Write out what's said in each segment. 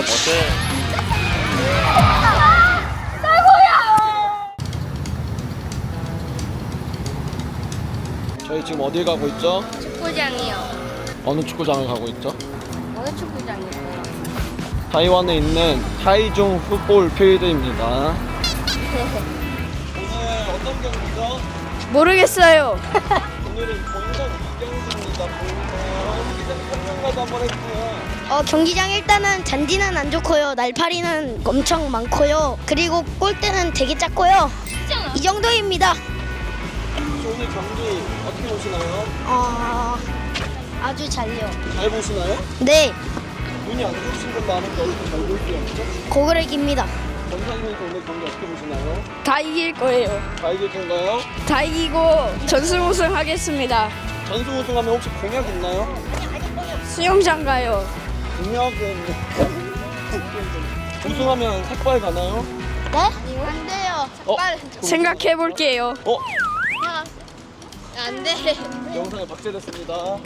어때? 저희 지금 어딜 가고 있죠? 축구장이요. 어느 축구장을 가고 있죠? 어느 축구장이요? 타이완에 있는 타이종 풋볼 필드입니다. 오늘 어떤 경기죠? 모르겠어요. 오늘은 본선 2경기입니다. 본선 설명가도 한번 해주세요. 어, 경기장 일단은 잔디는 안 좋고요. 날파리는 엄청 많고요. 그리고 골대는 되게 작고요. 이 정도입니다. 오늘 경기 어떻게 보시나요? 어, 아주 잘요. 잘 보시나요? 네, 눈이 안 좋으신 분도 아는데 어떻게 잘볼수 없죠? 고그렉입니다. 권상님께서 오늘 경기 어떻게 보시나요? 다 이길 거예요. 다 이길 건가요? 다 이기고 전승 우승하겠습니다. 전승 우승하면 혹시 공약 있나요? 수영장 가요. 공약은 우승하면 삭발 가나요? 네? 안 돼요. 어? 생각해 볼게요. 어? 안 돼. 영상에 박제됐습니다.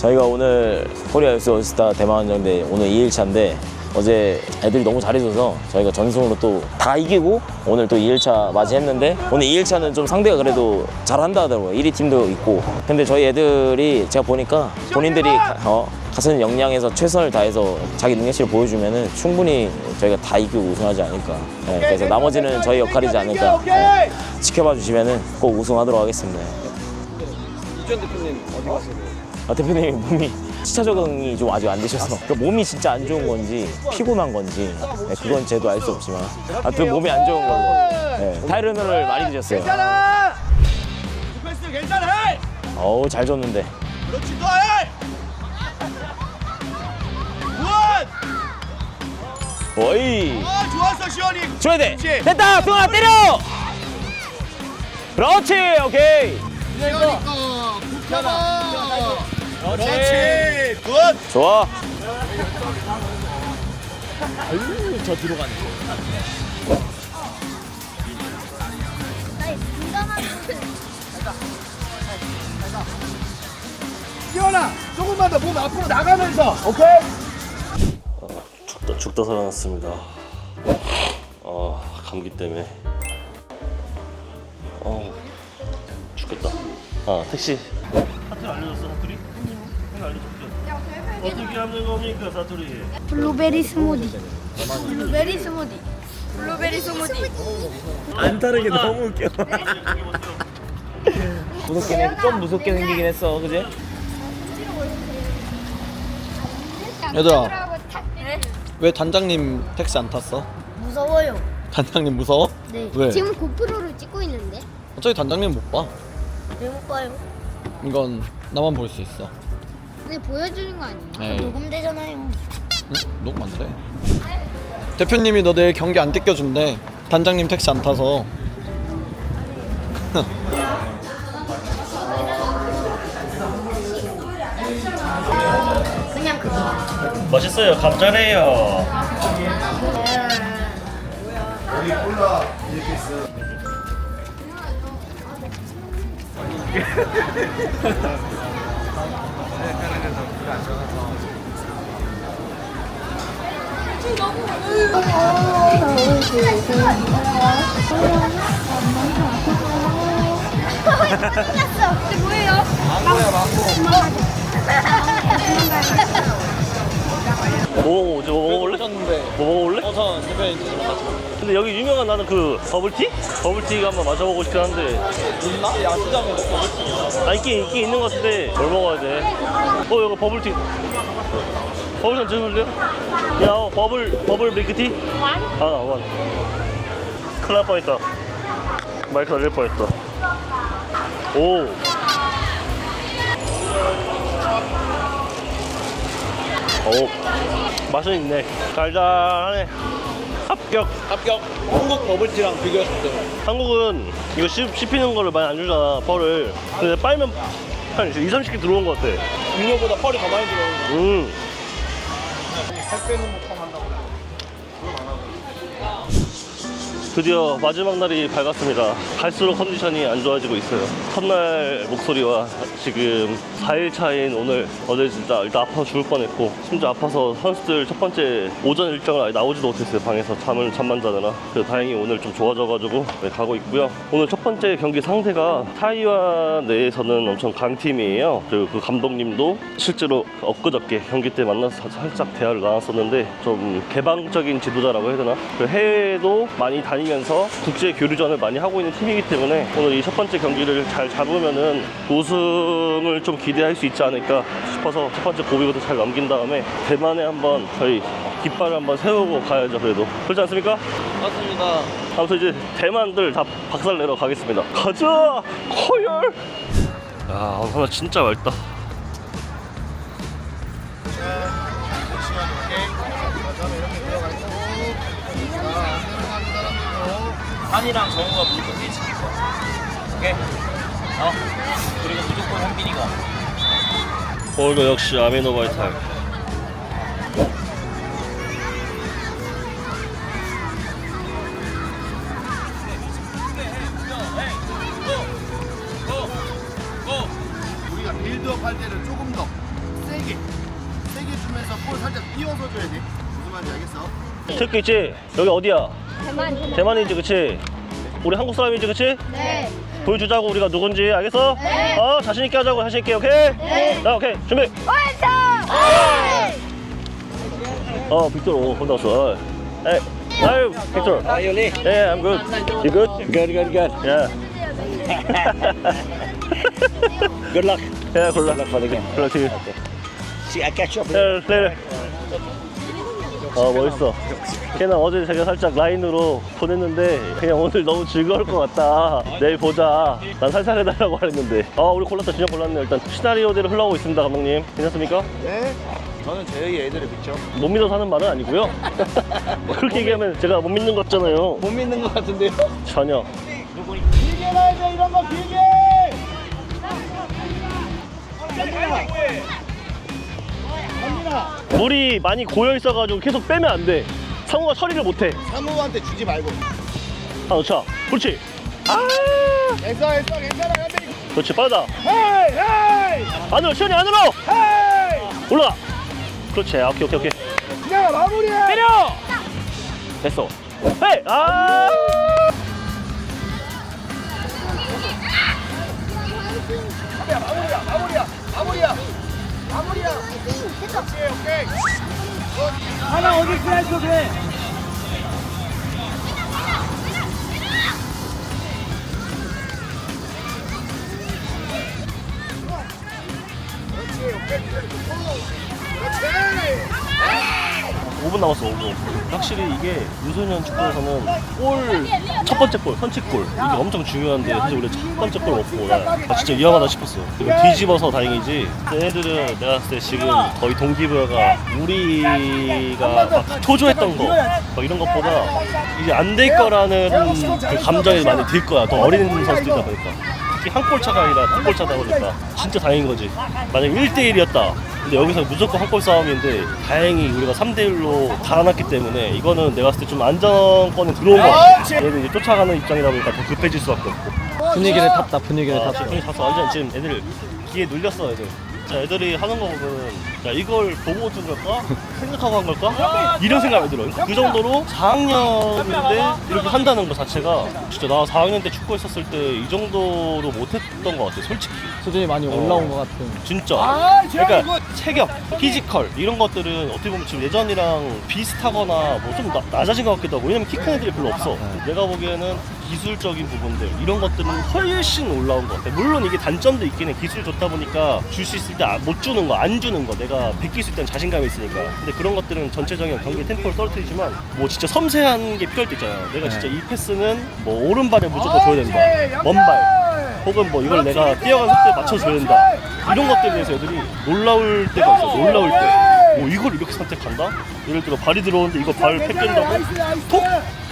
저희가 오늘 코리아 유스 올스타 대만전대 오늘 2일차인데 어제 애들이 너무 잘해줘서 저희가 전승으로 또 다 이기고 오늘 또 2일차 맞이했는데 오늘 2일차는 좀 상대가 그래도 잘한다 하더라고요. 1위 팀도 있고. 근데 저희 애들이 제가 보니까 본인들이 가, 어, 가진 역량에서 최선을 다해서 자기 능력치를 보여주면은 충분히 저희가 다 이기고 우승하지 않을까. 네, 그래서 나머지는 저희 역할이지 않을까. 네, 지켜봐 주시면은 꼭 우승하도록 하겠습니다. 이주현 대표님 어디 가세요? 아, 대표님 몸이 시차 적응이 좀 아직 안 되셔서 그 몸이 진짜 안 좋은 건지 피곤한 건지 네, 그건 저도 알 수 없지만 아무튼 몸이 안 좋은 걸로 네, 타이르노를 많이 드셨어요 괜찮아! 디펜스 괜찮아! 어우 잘 줬는데 그렇지 또 해! 원! 어이 아 좋았어 시원이 줘야 돼 그렇지. 됐다 승환아 때려 그렇지 오케이 그렇지 굿! 좋아 시원아 조금만 더 몸 앞으로 나가면서 오케이? 죽다, 죽다 살아났습니다. 어, 감기 때문에. 어, 죽겠다. 아, 택시. 사투리 알려줬어, 사투리? 어떻게 하는 겁니까, 사투리? 블루베리 스무디. 블루베리 스무디. 블루베리 스무디. 안 다르게 너무 웃겨 무섭긴 해좀 무섭게 생기긴 했어 그지? 얘들아 왜 단장님 택시 안 탔어? 무서워요. 단장님 무서워? 네. 왜? 지금 고프로를 찍고 있는데 어차피 단장님 못 봐. 왜 못 봐요? 이건 나만 볼 수 있어. 근데 보여주는 거 아니에요? 에이. 녹음되잖아요. 응? 녹음 안 돼. 대표님이 너 내일 경기 안 뜯겨준대. 단장님 택시 안 타서. 그냥 그거. 맛있어요, 감자래요. 뭐 먹어보지? 뭐 먹어볼래? 셨는데 뭐 먹어볼래? 어, 저 대표님 지금 같이 근데 여기 유명한 나는 그 버블티? 버블티가 한번 마셔보고 싶긴 한데 있나? 야시장에 넣고 아 있긴 있긴 있는 것 같은데 뭘 먹어야 돼? 어 이거 버블티 버블티 한 드실래요? 야 어, 버블 버블 밀크티? 하나 원 큰일 날 뻔했다 마이크 날릴 뻔했다 오 오. 맛은 있네. 달달하네. 합격. 합격. 한국 버블티랑 비교했을 때. 한국은 이거 씹, 씹히는 거를 많이 안 주잖아, 펄을. 근데 빨면 한 2, 30개 들어온 것 같아. 육류보다 펄이 더 많이 들어오는 음. 살 빼는 목함 한다 드디어 마지막 날이 밝았습니다. 갈수록 컨디션이 안 좋아지고 있어요. 첫날 목소리와 지금 4일 차인 오늘 어제 진짜 일단 아파 죽을 뻔했고 심지어 아파서 선수들 첫 번째 오전 일정을 아예 나오지도 못했어요. 방에서 잠을 잠만 자느라. 그래서 다행히 오늘 좀 좋아져가지고 네, 가고 있고요. 오늘 첫 번째 경기 상대가 타이완 내에서는 엄청 강팀이에요. 그리고 그 감독님도 실제로 엊그저께 경기 때 만나서 살짝 대화를 나눴었는데 좀 개방적인 지도자라고 해야 되나? 그 해외도 많이 다니 면서 국제 교류전을 많이 하고 있는 팀이기 때문에 오늘 이 첫 번째 경기를 잘 잡으면은 우승을 좀 기대할 수 있지 않을까 싶어서 첫 번째 고비부터 잘 넘긴 다음에 대만에 한번 저희 깃발을 한번 세우고 가야죠 그래도. 그렇지 않습니까? 맞습니다. 아무튼 이제 대만들 다 박살내러 가겠습니다. 가자! 코열! 야 하나 진짜 맑다 한이랑 정우가 무조건 뒤에 지킬 거야. 오케이? 어? 그리고 무조건 현빈이가. 역시 아미노 바이탈 우리가 빌드업 할 때는 조금 더 세게 세게 주면서 볼 살짝 띄워서 줘야 돼 무슨 말인지 알겠어? 특히 있지? 여기 어디야? 대만 대만이지 그치? 우리 한국 사람이지 그치? 네. 보여주자고 우리가 누군지 알겠어? 네. 어 자신 있게 하자고 자신 있게 오케이? 네. 자 오케이 준비 완성! 어 빅토르 오 혼자 왔어 에이 아유 빅토르 Are you Lee? Yeah I'm good You good? Good, good, good. Yeah Good luck. Yeah good luck Good luck for the game. good luck to you See, I catch up. Yeah later 어 멋있어 걔는 어제 제가 살짝 라인으로 보냈는데 그냥 오늘 너무 즐거울 것 같다 내일 보자 난 살살 해달라고 하랬는데 어 우리 골랐다 진짜 골랐네 일단 시나리오대로 흘러가고 있습니다 감독님 괜찮습니까? 네 저는 저희 애들을 믿죠 못 믿어서 하는 말은 아니고요 뭐 그렇게 얘기하면 제가 못 믿는 것 같잖아요 못 믿는 것 같은데요? 전혀 길게 가야 돼 이런 거 길게 물이 많이 고여 있어가지고 계속 빼면 안 돼. 상우가 처리를 못해. 사무한테 주지 말고. 아 넣자 그렇지. 아! 됐어 됐어 괜찮아 현빈이 그렇지 빠르다. 헤이 헤이! 안으로 시원이 안으로! 헤이! 올라가. 그렇지 아, 오케이 오케이 오케이. 그냥 마무리해. 때려! 됐어. 헤이! 아! 마무리야 마무리야 마무리야 마무리야. 오케이 오케이 하나 어디 있어야 돼 그렇지 오케이. 그렇지 5분 남았어 5분. 확실히 이게 유소년 축구에서는 골 첫 번째 골 선취골. 이게 엄청 중요한데 사실 우리 첫 번째 골 먹고 나, 나 진짜 위험하다 싶었어 이거 뒤집어서 다행이지 얘네들은 내가 봤을 때 지금 거의 동기부여가 우리가 막 초조했던 거막 이런 것보다 이제 안 될 거라는 그 감정이 많이 들 거야. 더 어린 선수들이다 보니까 특히 한 골 차가 아니라 두 골 차다 보니까 진짜 다행인 거지. 만약에 1대1이었다. 근데 여기서 무조건 한 골 싸움인데 다행히 우리가 3대1로 달아났기 때문에 이거는 내가 봤을 때 좀 안정권에 들어온 거 같아. 얘들 이제 쫓아가는 입장이다 보니까 더 급해질 수밖에 없고. 분위기를 탔다 분위기를 아, 탔다. 분위기 탔어. 완전 지금 애들 기에 눌렸어 애들 진짜 애들이 하는 거 보면 야 이걸 보고 준 걸까? 생각하고 한 걸까? 이런 생각이 들어 그 정도로 4학년인데 이렇게 한다는 거 자체가 진짜 나 4학년 때 축구 했었을 때 이 정도로 못했던 것 같아 솔직히. 수준이 많이 올라온 것 같은. 진짜. 아, 그러니까 체격, 피지컬 이런 것들은 어떻게 보면 지금 예전이랑 비슷하거나 뭐 좀 낮아진 것 같기도 하고. 왜냐면 키 큰 애들이 별로 없어. 내가 보기에는 기술적인 부분들 이런 것들은 훨씬 올라온 것 같아 물론 이게 단점도 있긴 해. 기술이 좋다 보니까 줄 수 있을 때 못 주는 거 안 주는 거 내가 베낄 수 있다는 자신감이 있으니까. 근데 그런 것들은 전체적인 경기 템포를 떨어뜨리지만 뭐 진짜 섬세한 게 필요할 때 있잖아 내가 진짜 이 패스는 뭐 오른발에 무조건 줘야 된다. 먼발. 혹은 뭐 이걸 내가 뛰어가는 속도에 맞춰줘야 된다. 이런 것들에 대해서 애들이 놀라울 때가 있어 놀라울 때. 오 이걸 이렇게 선택한다? 예를 들어 발이 들어오는데 이거 발 뺏긴다고? 톡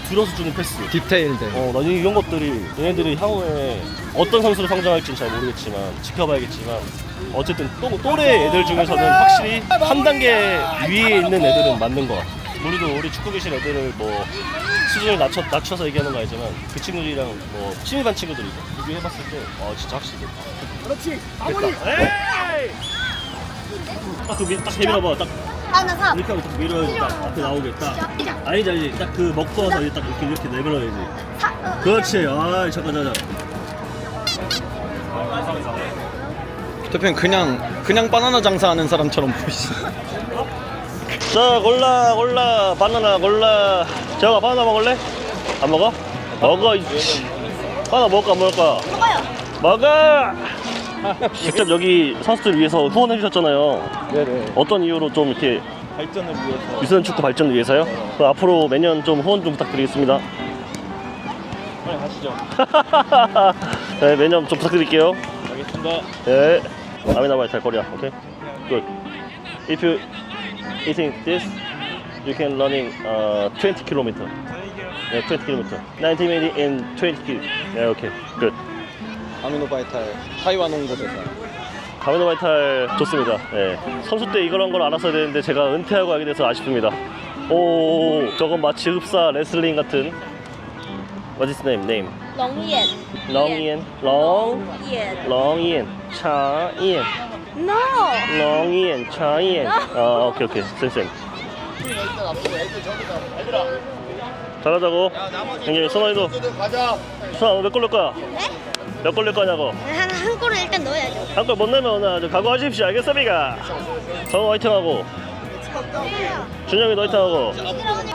들어서 주는 패스. 디테일들. 어, 나 이런 것들이 얘네들이 향후에 어떤 선수로 성장할지는 잘 모르겠지만 지켜봐야겠지만 어쨌든 또, 또래 애들 중에서는 확실히 한 단계 위에 있는 애들은 맞는 것 같아. 우리도 우리 축구 계신 애들을 뭐 수준을 낮춰, 낮춰서 얘기하는 거 아니지만 그 친구들이랑 뭐 취미반 친구들이고 비교해봤을 때 어, 진짜 확실히 그렇지. 마무리. 에이! 딱그 밑, 딱 대밀어봐. 딱 아나 사. 이렇게 하고 딱 밀어야지. 딱 앞에 나오게. 딱. 아니지, 아니지. 딱 그 먹고 와서 이제 딱 이렇게, 이렇게 내밀어야지. 그렇지. 아, 잠깐, 잠깐. 대표님 그냥 그냥 바나나 장사하는 사람처럼 보이시. 자, 골라, 골라. 바나나, 골라. 재영아, 바나나 먹을래? 안 먹어? 먹어, 이씨. 바나나 먹을까, 안 먹을까? 먹어요. 먹어! 직접 여기 선수들 위해서 후원해 주셨잖아요. 네네. 어떤 이유로 좀 이렇게 발전을 위해서. 유소년 축구 발전을 위해서요? 그럼 앞으로 매년 좀 후원 좀 부탁드리겠습니다. 빨리 가시죠. 네, 매년 좀 부탁드릴게요. 알겠습니다. 네. 아미나 바이탈 코리아. 오케이. Good. If you eating this, you can running uh, 20 kilometer. 네, 20 kilometer. 90 minutes in 20 km. 네, 오케이. Good. 아미노바이탈 타이완 홍보대사. 가미노 바이탈 좋습니다. 네. 선수 때 이런 걸 알았어야 되는데 제가 은퇴하고 하게 돼서 아쉽습니다. 오, 저건 마치 흡사 레슬링 같은. What is name? Name. 龙眼 롱이엔. 롱. 眼 롱이엔. 차이엔. No 롱이엔. 차이엔. 아, 오케이, 오케이. 쌤쌤. 잘하자고. 형님, 선아이도. 가자. 선아, 몇골 넣을 거야? 네? 몇 골 넣을 거냐고. 한, 한 골을 일단 넣어야죠 한 골못 내면 오늘 아주 각오하십시오. 알겠습니까? 성호 화이팅하고. 준영이도 화이팅하고.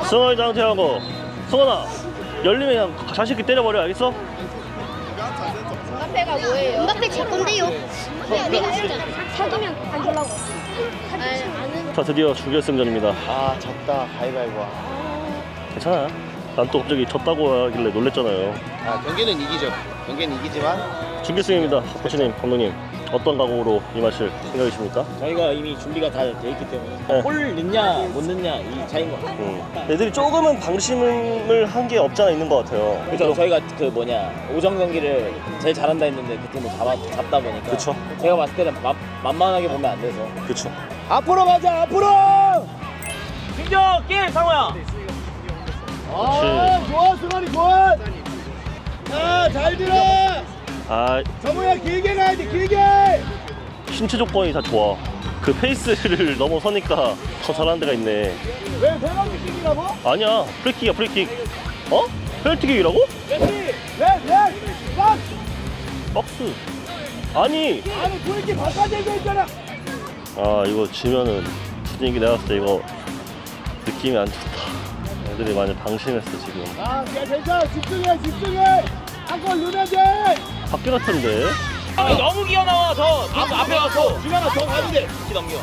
승원이도 화이팅하고. 승원아, 열리면 그냥 자식 있게 때려버려. 알겠어? 음바페가 뭐예요? 음바페 제 건데요 내가 진짜 사두면 안 주려고 아는 자, 드디어 준결승전입니다. 아 졌다. 가위바위보. 괜찮아. 난 또 갑자기 졌다고 하길래 놀랬잖아요. 아 경기는 이기죠. 경기는 이기지만 준결승입니다. 코치님, 감독님. 어떤 각오로 임하실 생각이십니까? 저희가 이미 준비가 다 돼 있기 때문에 네. 골 넣냐 못 넣냐 이 차이인 것 같아요. 음. 애들이 조금은 방심을 한 게 없지 않아 있는 것 같아요. 그렇죠. 저희가 그 뭐냐 오전 경기를 제일 잘한다 했는데 그 팀을 잡아 잡다 보니까. 그쵸. 제가 봤을 때는 만, 만만하게 보면 안 돼서. 그렇죠. 앞으로 가자 앞으로. 김정 길 상호야. 그렇지. 좋아 승환이 좋아. 자 잘 들어. 아, 정우야 길게 가야 돼 길게. 신체 조건이 다 좋아. 그 페이스를 넘어서니까 더 잘하는 데가 있네. 왜 페널티 킥이라고? 아니야, 프리킥이야, 프리킥. 어? 페널티킥이라고? 레디. 렛 렛 박. 박스. 아니. 아니 프리킥 바깥에 있잖아. 아, 이거 지면은 분위기 내가 봤을 때 이거 느낌이 안 좋다. 애들이 많이 방심했어 지금. 아 괜찮아 집중해 집중해. 한골 넣으면 돼. 학교 같은데? 너무 기어 나와 저 앞, 앞에 가서 더 가도 돼. 이렇게 넘겨.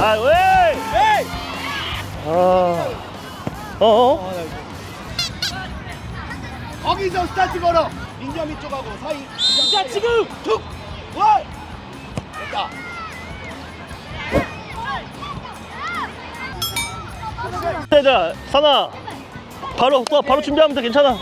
아 왜? 에이. 아. 어? 거기서 스타트 걸어. 민겸이 쪽하고 사이. 자 지금 툭. 원. 됐다. 얘들아, 사나. 바로 또 바로 준비하면 돼 괜찮아.